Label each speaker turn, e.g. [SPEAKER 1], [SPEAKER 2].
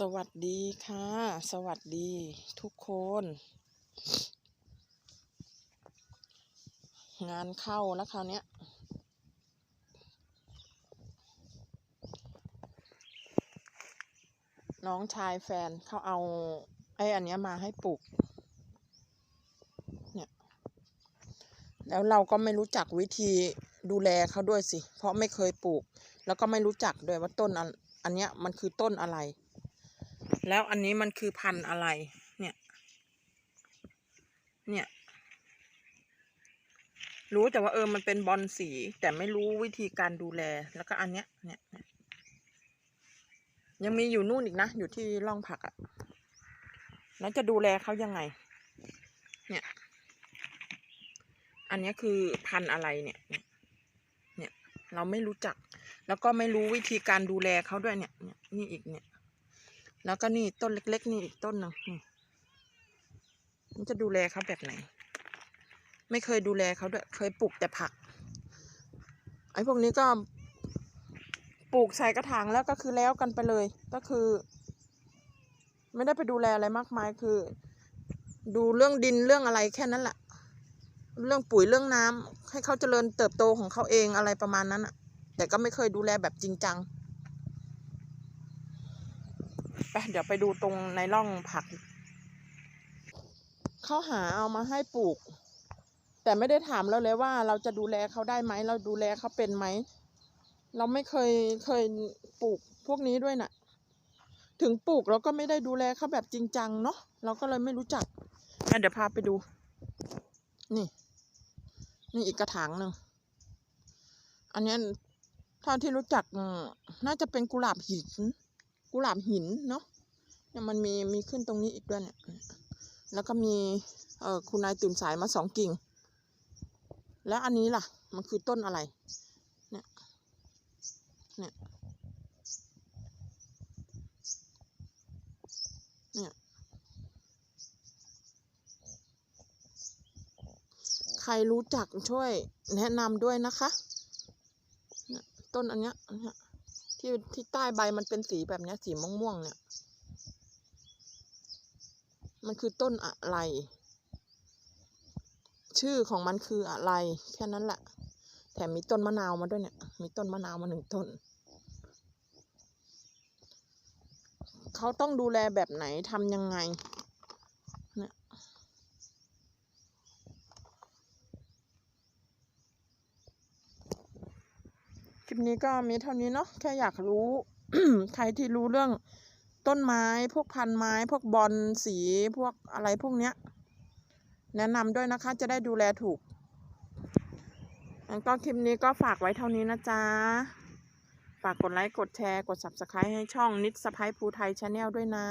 [SPEAKER 1] สวัสดีค่ะ สวัสดีทุกคน งานเข้าแล้วคราวเนี้ยน้องชายแฟนเขาเอา ไอ้อันเนี้ยมาให้ปลูกเนี่ยแล้วเราก็ไม่รู้จักวิธีดูแลเขาด้วยสิ เพราะไม่เคยปลูก แล้วก็ไม่รู้จักด้วยว่าต้นอันอันเนี้ยมันคือต้นอะไร แล้วอันนี้มันคือพันอะไร เนี่ย เนี่ย รู้แต่ว่าเออมันเป็นบอลสี แต่ไม่รู้วิธีการดูแล แล้วก็อันเนี้ย เนี่ย ยังมีอยู่นู่นอีกนะ อยู่ที่ร่องผักอะ่ะ แล้วจะดูแลเขายังไง เนี่ย อันเนี้ยคือพันอะไรเนี่ยเนี่ย เนี่ย เราไม่รู้จัก แล้วก็ไม่รู้วิธีการดูแลเขาด้วยเนี่ย เนี่ย นี่อีกเนี่ย แล้วก็นี่ต้นเล็ก ๆ นี่อีกต้นหนึ่งมันจะดูแลเขาแบบไหน ไม่เคยดูแลเขาด้วยเคยปลูกแต่ผัก ไอ้พวกนี้ก็ปลูกใส่กระถางแล้วก็คือแล้วกันไปเลย ก็คือ ไม่ได้ไปดูแลอะไรมากมายคือ ดูเรื่องดินเรื่องอะไรแค่นั้นแหละเรื่องปุ๋ยเรื่องน้ำให้เขาเจริญเติบโตของเขาเองอะไรประมาณนั้นอะแต่ก็ไม่เคยดูแลแบบจริงจัง ไปเดี๋ยวไปดูตรงในร่องผัก เขาหาเอามาให้ปลูก แต่ไม่ได้ถามเราเลยว่า เราจะดูแลเขาได้ไหม เราดูแลเขาเป็นไหม เราไม่เคยเคยปลูกพวกนี้ด้วยน่ะ ถึงปลูกเราก็ไม่ได้ดูแลเขาแบบจริงจังเนาะ เราก็เลยไม่รู้จักเดี๋ยวพาไปดู นี่ นี่อีกกระถางหนึ่ง อันนี้เท่าที่รู้จักน่าจะเป็นกุหลาบหิน กุหลาบหินเนาะเนี่ยมันมีมีขึ้นตรงนี้อีกด้วยเนี่ยแล้วก็มีเออคุณนายตื่นสายมาสองกิ่ง แล้วอันนี้ล่ะ มันคือต้นอะไร เนี่ยเนี่ยเนี่ยใครรู้จักช่วยแนะนำด้วยนะคะ ต้นอันเนี้ยอันเนี้ย ที่ที่ใต้ใบมันเป็นสีแบบนี้สีม่วงๆเนี่ย มันคือต้นอะไร ชื่อของมันคืออะไร แค่นั้นแหละ แถมมีต้นมะนาวมาด้วยเนี่ย มีต้นมะนาวมาหนึ่งต้น เขาต้องดูแลแบบไหนทำยังไง เนี่ย คลิปนี้ก็มีเท่านี้เนาะแค่อยากรู้ ใครที่รู้เรื่องต้นไม้ พวกพันไม้ พวกบอลสีพวกอะไรพวกเนี้ย แนะนำด้วยนะคะจะได้ดูแลถูกงั้นก็คลิปนี้ก็ฝากไว้เท่านี้นะจ๊ะ ฝากกดไลค์ กดแชร์ กด subscribe ให้ช่องนิดสไปภูไทยชาแนลด้วยนะ